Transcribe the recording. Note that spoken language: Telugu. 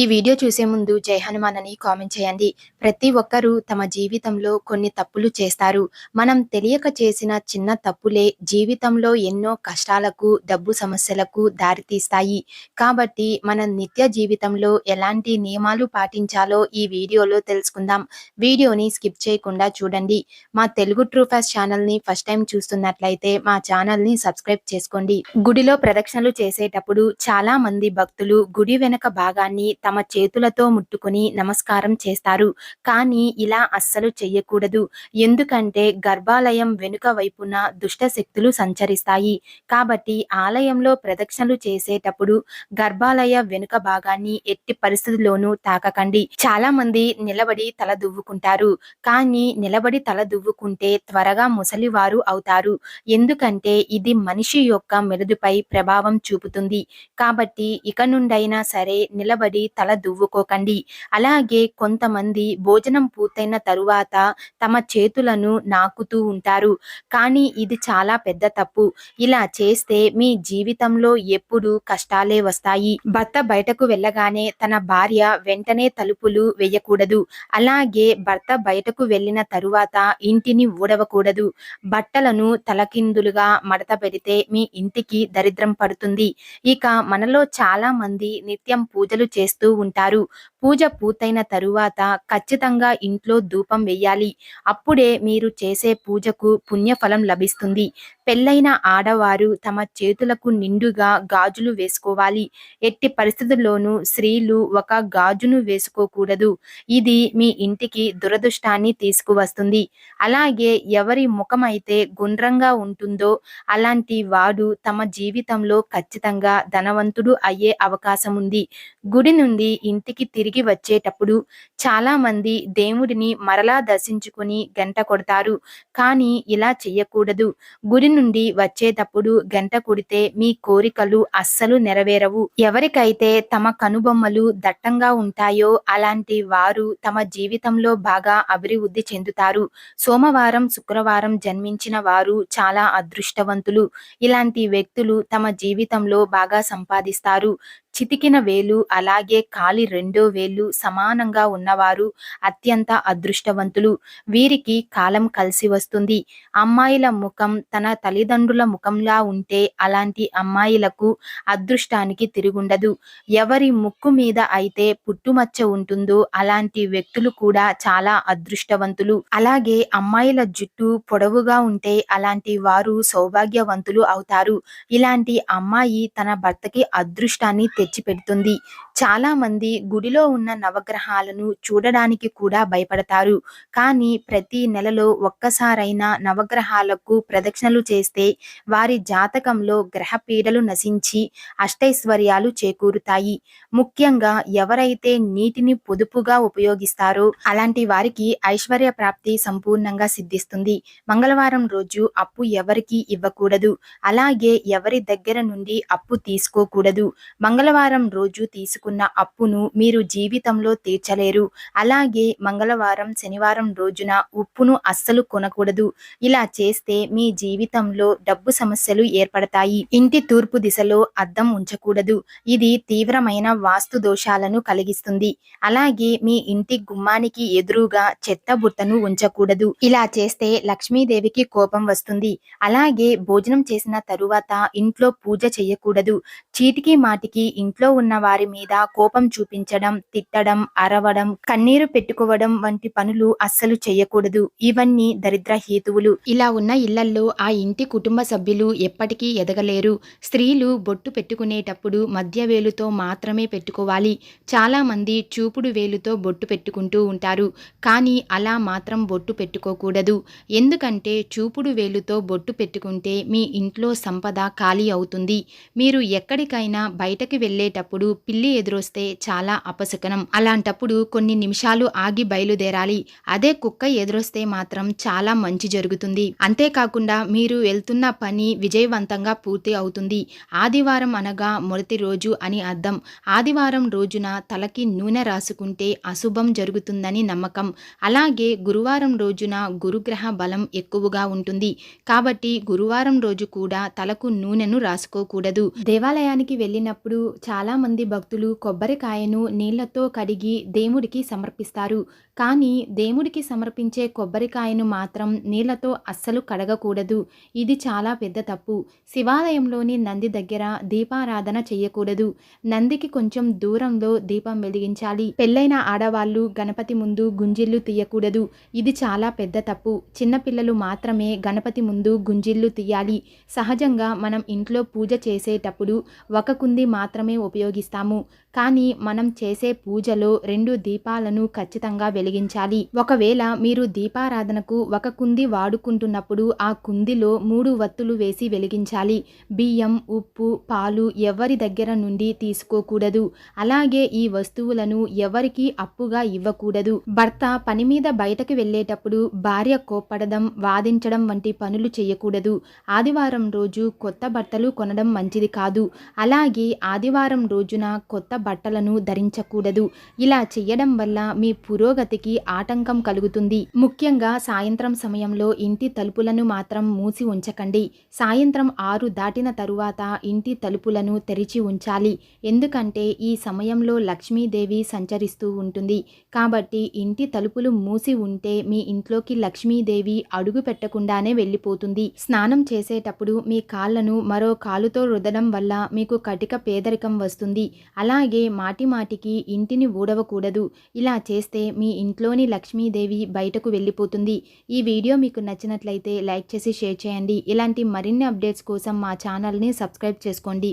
ఈ వీడియో చూసే ముందు జై హనుమాన్ అని కామెంట్ చేయండి. ప్రతి ఒక్కరూ తమ జీవితంలో కొన్ని తప్పులు చేస్తారు. మనం తెలియక చేసిన చిన్న తప్పులే జీవితంలో ఎన్నో కష్టాలకు డబ్బు సమస్యలకు దారితీస్తాయి. కాబట్టి మన నిత్య జీవితంలో ఎలాంటి నియమాలు పాటించాలో ఈ వీడియోలో తెలుసుకుందాం. వీడియోని స్కిప్ చేయకుండా చూడండి. మా తెలుగు ట్రూఫాస్ ఛానల్ని ఫస్ట్ టైం చూస్తున్నట్లయితే మా ఛానల్ని సబ్స్క్రైబ్ చేసుకోండి. గుడిలో ప్రదక్షిణలు చేసేటప్పుడు చాలా మంది భక్తులు గుడి వెనక భాగాన్ని తమ చేతులతో ముట్టుకుని నమస్కారం చేస్తారు. కానీ ఇలా అస్సలు చెయ్యకూడదు. ఎందుకంటే గర్భాలయం వెనుక వైపున దుష్ట శక్తులు సంచరిస్తాయి. కాబట్టి ఆలయంలో ప్రదక్షిణలు చేసేటప్పుడు గర్భాలయ వెనుక భాగాన్ని ఎట్టి పరిస్థితుల్లోనూ తాకకండి. చాలా మంది నిలబడి తల దువ్వుకుంటారు. కానీ నిలబడి తల దువ్వుకుంటే త్వరగా ముసలివారు అవుతారు. ఎందుకంటే ఇది మనిషి యొక్క మెరుదుపై ప్రభావం చూపుతుంది. కాబట్టి ఇక నుండైనా సరే నిలబడి తల దువ్వుకోకండి. అలాగే కొంతమంది భోజనం పూర్తయిన తరువాత తమ చేతులను నాకుతూ ఉంటారు. కానీ ఇది చాలా పెద్ద తప్పు. ఇలా చేస్తే మీ జీవితంలో ఎప్పుడు కష్టాలే వస్తాయి. భర్త బయటకు వెళ్ళగానే తన భార్య వెంటనే తలుపులు వేయకూడదు. అలాగే భర్త బయటకు వెళ్ళిన తరువాత ఇంటిని ఊడవకూడదు. బట్టలను తలకిందులుగా మడత పెడితే మీ ఇంటికి దరిద్రం పడుతుంది. ఇక మనలో చాలా మంది నిత్యం పూజలు చేస్తూ చేస్తూ ఉంటారు. పూజ పూర్తయిన తరువాత ఖచ్చితంగా ఇంట్లో ధూపం వేయాలి అప్పుడే మీరు చేసే పూజకు పుణ్యఫలం లభిస్తుంది. పెళ్ళైన ఆడవారు తమ చేతులకు నిండుగా గాజులు వేసుకోవాలి. ఎట్టి పరిస్థితుల్లోనూ స్త్రీలు ఒక గాజును వేసుకోకూడదు. ఇది మీ ఇంటికి దురదృష్టాన్ని తీసుకువస్తుంది. అలాగే ఎవరి ముఖం అయితే గుండ్రంగా ఉంటుందో అలాంటి వాడు తమ జీవితంలో ఖచ్చితంగా ధనవంతుడు అయ్యే అవకాశం ఉంది గుడి నుండి ఇంటికి తిరిగి వచ్చేటప్పుడు చాలా మంది దేవుడిని మరలా దర్శించుకుని గంట కొడతారు. కానీ ఇలా చెయ్యకూడదు. గుడి నుండి వచ్చేటప్పుడు గంట కొడితే మీ కోరికలు అస్సలు నెరవేరవు. ఎవరికైతే తమ కనుబొమ్మలు దట్టంగా ఉంటాయో అలాంటి వారు తమ జీవితంలో బాగా అభివృద్ధి చెందుతారు. సోమవారం శుక్రవారం జన్మించిన వారు చాలా అదృష్టవంతులు. ఇలాంటి వ్యక్తులు తమ జీవితంలో బాగా సంపాదిస్తారు. చితికిన వేలు అలాగే కాలి రెండో వేలు సమానంగా ఉన్నవారు అత్యంత అదృష్టవంతులు. వీరికి కాలం కలిసి వస్తుంది. అమ్మాయిల ముఖం తన తల్లిదండ్రుల ముఖంలా ఉంటే అలాంటి అమ్మాయిలకు అదృష్టానికి తిరుగుండదు. ఎవరి ముక్కు మీద అయితే పుట్టుమచ్చ ఉంటుందో అలాంటి వ్యక్తులు కూడా చాలా అదృష్టవంతులు. అలాగే అమ్మాయిల జుట్టు పొడవుగా ఉంటే అలాంటి వారు సౌభాగ్యవంతులు అవుతారు. ఇలాంటి అమ్మాయి తన భర్తకి అదృష్టాన్ని తెచ్చిపెడుతుంది చాలా మంది గుడిలో ఉన్న నవగ్రహాలను చూడడానికి కూడా భయపడతారు. కానీ ప్రతి నెలలో ఒక్కసారైనా నవగ్రహాలకు ప్రదక్షిణలు చేస్తే వారి జాతకంలో గ్రహ పీడలు నశించి అష్టైశ్వర్యాలు చేకూరుతాయి. ముఖ్యంగా ఎవరైతే నీటిని పొదుపుగా ఉపయోగిస్తారో అలాంటి వారికి ఐశ్వర్య ప్రాప్తి సంపూర్ణంగా సిద్ధిస్తుంది. మంగళవారం రోజు అప్పు ఎవరికి ఇవ్వకూడదు. అలాగే ఎవరి దగ్గర నుండి అప్పు తీసుకోకూడదు. మంగళవారం రోజు తీసుకున్న అప్పును మీరు జీవితంలో తీర్చలేరు. అలాగే మంగళవారం శనివారం రోజున ఉప్పును అస్సలు కొనకూడదు. ఇలా చేస్తే మీ జీవితంలో డబ్బు సమస్యలు ఏర్పడతాయి. ఇంటి తూర్పు దిశలో అద్దం ఉంచకూడదు. ఇది తీవ్రమైన వాస్తు దోషాలను కలిగిస్తుంది. అలాగే మీ ఇంటి గుమ్మానికి ఎదురుగా చెత్త బుట్టను ఉంచకూడదు. ఇలా చేస్తే లక్ష్మీదేవికి కోపం వస్తుంది. అలాగే భోజనం చేసిన తరువాత ఇంట్లో పూజ చేయకూడదు. చీటికి మాటికి ఇంట్లో ఉన్న వారి మీద కోపం చూపించడం తిట్టడం అరవడం కన్నీరు పెట్టుకోవడం వంటి పనులు అస్సలు చేయకూడదు. ఇవన్నీ దరిద్ర హేతువులు. ఇలా ఉన్న ఇళ్ళల్లో ఆ ఇంటి కుటుంబ సభ్యులు ఎప్పటికీ ఎదగలేరు. స్త్రీలు బొట్టు పెట్టుకునేటప్పుడు మధ్య వేలుతో మాత్రమే పెట్టుకోవాలి. చాలా మంది చూపుడు వేలుతో బొట్టు పెట్టుకుంటూ ఉంటారు. కానీ అలా మాత్రం బొట్టు పెట్టుకోకూడదు. ఎందుకంటే చూపుడు వేలుతో బొట్టు పెట్టుకుంటే మీ ఇంట్లో సంపద ఖాళీ అవుతుంది. మీరు ఎక్కడికైనా బయటకు వెళ్ళేటప్పుడు పిల్లి ఎదురొస్తే చాలా అపశకనం. అలాంటప్పుడు కొన్ని నిమిషాలు ఆగి బయలుదేరాలి. అదే కుక్క ఎదురొస్తే మాత్రం చాలా మంచి జరుగుతుంది. అంతేకాకుండా మీరు వెళ్తున్న పని విజయవంతంగా పూర్తి అవుతుంది. ఆదివారం అనగా మొదటి రోజు అని అర్థం. ఆదివారం రోజున తలకి నూనె రాసుకుంటే అశుభం జరుగుతుందని నమ్మకం. అలాగే గురువారం రోజున గురుగ్రహ బలం ఎక్కువగా ఉంటుంది. కాబట్టి గురువారం రోజు కూడా తలకు నూనెను రాసుకోకూడదు. దేవాలయానికి వెళ్ళినప్పుడు చాలామంది భక్తులు కొబ్బరికాయను నీళ్ళతో కడిగి దేవుడికి సమర్పిస్తారు. కానీ దేవుడికి సమర్పించే కొబ్బరికాయను మాత్రం నీళ్ళతో అస్సలు కడగకూడదు. ఇది చాలా పెద్ద తప్పు. శివాలయంలోని నంది దగ్గర దీపారాధన చేయకూడదు నందికి కొంచెం దూరంలో దీపం వెలిగించాలి. పెళ్ళైన ఆడవాళ్ళు గణపతి ముందు గుంజిళ్ళు తీయకూడదు. ఇది చాలా పెద్ద తప్పు. చిన్నపిల్లలు మాత్రమే గణపతి ముందు గుంజిళ్ళు తీయాలి. సహజంగా మనం ఇంట్లో పూజ చేసేటప్పుడు ఒక కుంది మాత్రమే ఉపయోగిస్తాము. కానీ మనం చేసే పూజలో రెండు దీపాలను ఖచ్చితంగా వెలిగించాలి. ఒకవేళ మీరు దీపారాధనకు ఒక కుంది వాడుకుంటున్నప్పుడు ఆ కుందిలో మూడు వత్తులు వేసి వెలిగించాలి. బియ్యం ఉప్పు పాలు ఎవరి దగ్గర నుండి తీసుకోకూడదు. అలాగే ఈ వస్తువులను ఎవరికి అప్పుగా ఇవ్వకూడదు. భర్త పని మీద బయటకు వెళ్ళేటప్పుడు భార్య కోప్పడడం వాదించడం వంటి పనులు చేయకూడదు. ఆదివారం రోజు కొత్త బట్టలు కొనడం మంచిది కాదు. అలాగే ఆదివారం రోజున కొత్త బట్టలను ధరించకూడదు. ఇలా చేయడం వల్ల మీ పురోగతికి ఆటంకం కలుగుతుంది. ముఖ్యంగా సాయంత్రం సమయంలో ఇంటి తలుపులను మాత్రం మూసి ఉంచకండి. సాయంత్రం ఆరు దాటిన తరువాత ఇంటి తలుపులను తెరిచి ఉంచాలి. ఎందుకంటే ఈ సమయంలో లక్ష్మీదేవి సంచరిస్తూ ఉంటుంది. కాబట్టి ఇంటి తలుపులు మూసి ఉంటే మీ ఇంట్లోకి లక్ష్మీదేవి అడుగు పెట్టకుండానే వెళ్ళిపోతుంది. స్నానం చేసేటప్పుడు మీ కాళ్ళను మరో కాలుతో రుదడం వల్ల మీకు కటిక పేదరికం వస్తుంది. అలాగే మాటిమాటికి ఇంటిని ఊడవకూడదు. ఇలా చేస్తే మీ ఇంట్లోని లక్ష్మీదేవి బయటకు వెళ్ళిపోతుంది. ఈ వీడియో మీకు నచ్చినట్లయితే లైక్ చేసి షేర్ చేయండి. ఇలాంటి మరిన్ని అప్డేట్స్ కోసం మా ఛానల్ని సబ్స్క్రైబ్ చేసుకోండి.